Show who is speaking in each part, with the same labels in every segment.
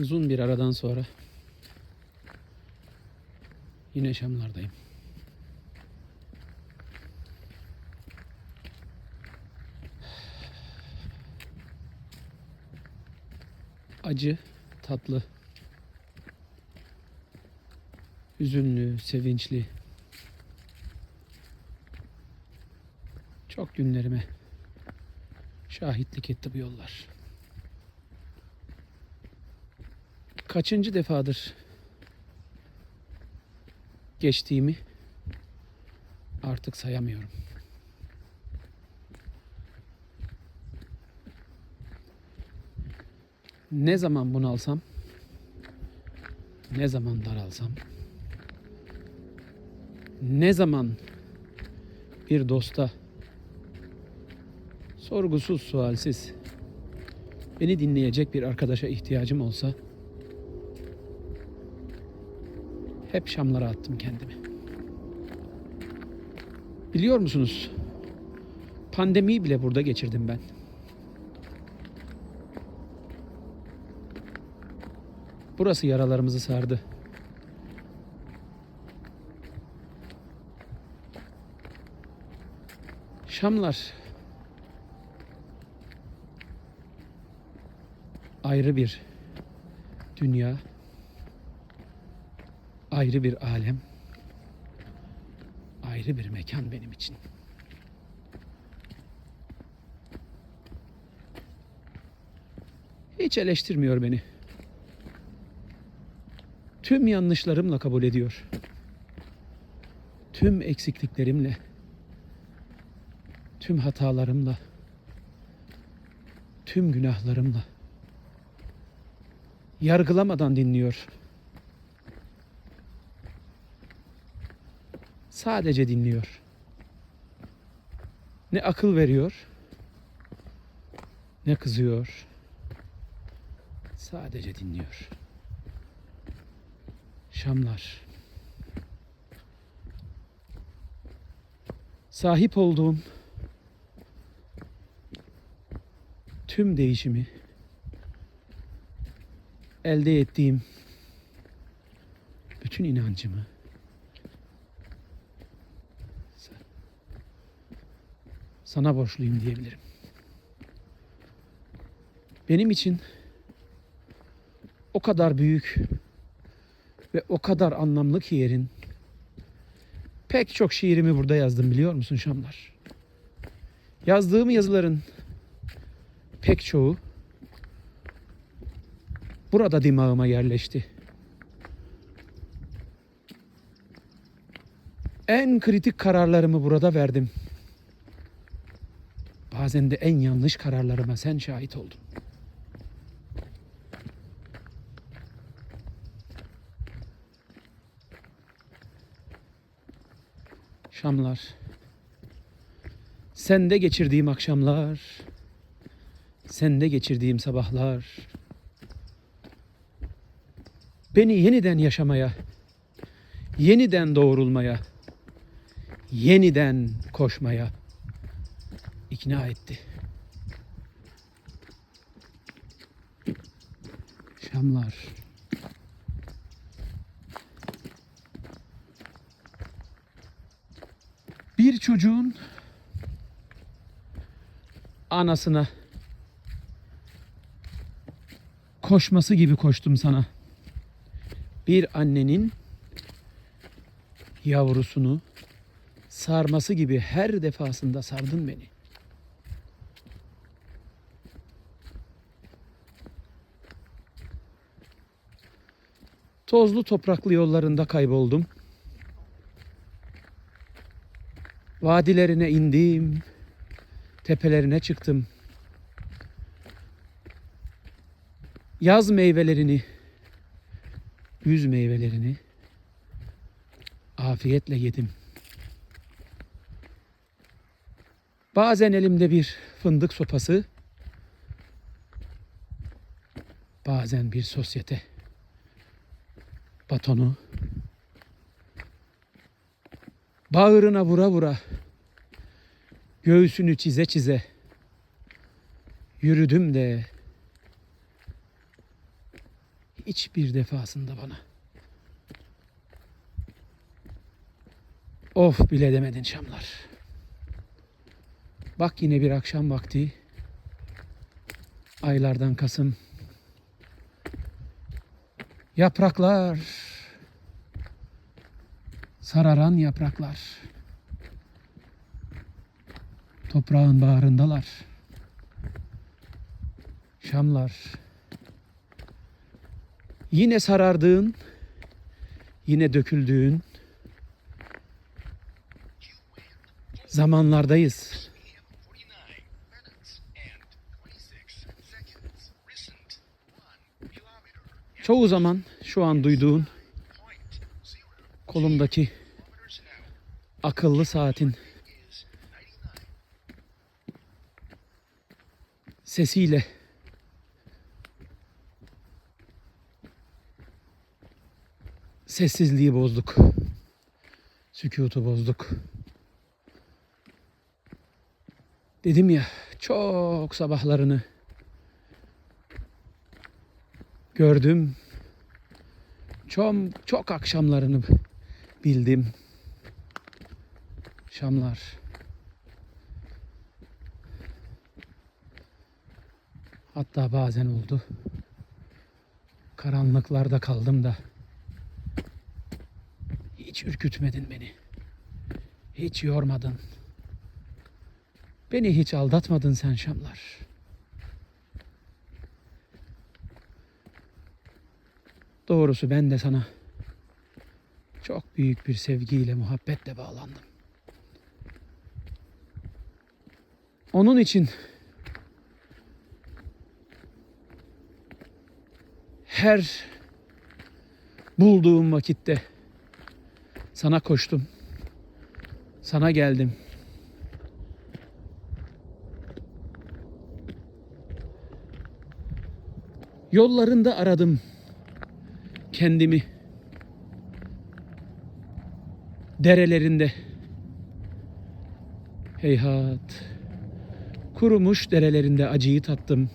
Speaker 1: Uzun bir aradan sonra yine Şamlardayım. Acı, tatlı, hüzünlü, sevinçli. Çok günlerime şahitlik etti bu yollar. Kaçıncı defadır geçtiğimi artık sayamıyorum. Ne zaman bunalsam, ne zaman daralsam, ne zaman bir dosta sorgusuz sualsiz beni dinleyecek bir arkadaşa ihtiyacım olsa hep Şamlara attım kendimi. Biliyor musunuz? Pandemiyi bile burada geçirdim ben. Burası yaralarımızı sardı. Şamlar ayrı bir dünya, ayrı bir alem, ayrı bir mekan benim için. Hiç eleştirmiyor beni. Tüm yanlışlarımla kabul ediyor. Tüm eksikliklerimle, tüm hatalarımla, tüm günahlarımla yargılamadan dinliyor. Sadece dinliyor. Ne akıl veriyor, ne kızıyor. Sadece dinliyor. Şamlar. Sahip olduğum tüm değişimi elde ettiğim bütün inancımı sana borçluyum diyebilirim. Benim için o kadar büyük ve o kadar anlamlı ki yerin. Pek çok şiirimi burada yazdım biliyor musun Şamlar? Yazdığım yazıların pek çoğu burada dimağıma yerleşti. En kritik kararlarımı burada verdim. Bazen de en yanlış kararlarıma sen şahit oldun. Şamlar. Sende geçirdiğim akşamlar. Sende geçirdiğim sabahlar. Beni yeniden yaşamaya, yeniden doğrulmaya, yeniden koşmaya ikna etti. Şamlar. Bir çocuğun anasına koşması gibi koştum sana. Bir annenin yavrusunu sarması gibi her defasında sardın beni. Tozlu topraklı yollarında kayboldum. Vadilerine indim, tepelerine çıktım. Yaz meyvelerini, güz meyvelerini afiyetle yedim. Bazen elimde bir fındık sopası, bazen bir sosyete batonu, bağrına vura vura, göğsünü çize çize, yürüdüm de Hiçbir defasında bana. Of bile demedin Şamlar. Bak yine bir akşam vakti. Aylardan Kasım. Yapraklar. Sararan yapraklar. Toprağın bağrındalar. Şamlar. Yine sarardığın, yine döküldüğün zamanlardayız.
Speaker 2: 49 minutes and 26 seconds. Recent 1 kilometer
Speaker 1: Çoğu zaman şu an duyduğun kolumdaki akıllı saatin
Speaker 2: is 99
Speaker 1: sesiyle sessizliği bozduk. Sükutu bozduk. Dedim ya çok sabahlarını gördüm. Çok çok akşamlarını bildim. Şamlar. Hatta bazen oldu. Karanlıklarda kaldım da. Hiç ürkütmedin beni. Hiç yormadın. Beni hiç aldatmadın sen Şamlar. Doğrusu ben de sana çok büyük bir sevgiyle, muhabbetle bağlandım. Onun için her bulduğum vakitte sana koştum. Sana geldim. Yollarında aradım kendimi. Derelerinde. Heyhat. Kurumuş derelerinde acıyı tattım.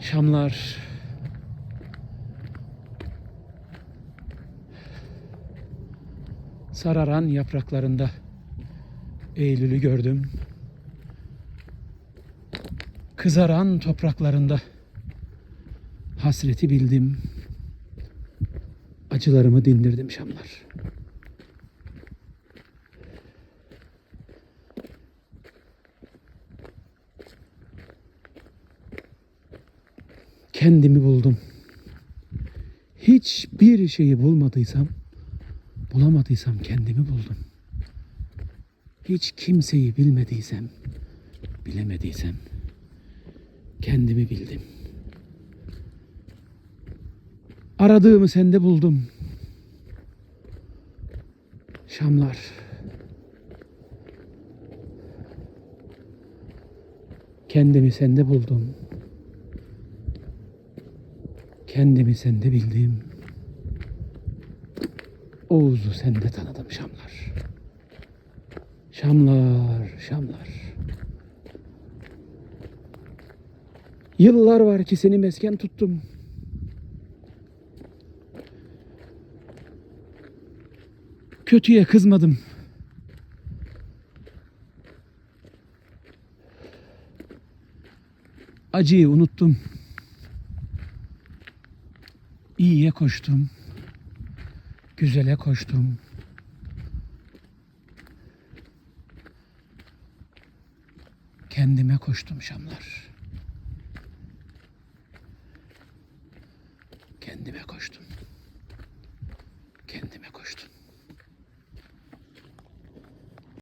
Speaker 1: Şamlar. Sararan yapraklarında Eylül'ü gördüm. Kızaran topraklarında hasreti bildim. Acılarımı dindirdim Şamlar. Kendimi buldum. Hiçbir şeyi bulmadıysam, bulamadıysam kendimi buldum. Hiç kimseyi bilmediysem, bilemediysem kendimi bildim. Aradığımı sende buldum. Şamlar. Kendimi sende buldum. Kendimi sende bildim. Oğuz'u sende tanıdım Şamlar. Şamlar, Şamlar. Yıllar var ki seni mesken tuttum. Kötüye kızmadım. Acıyı unuttum. Koştum. Güzele koştum. Kendime koştum Şamlar. Kendime koştum.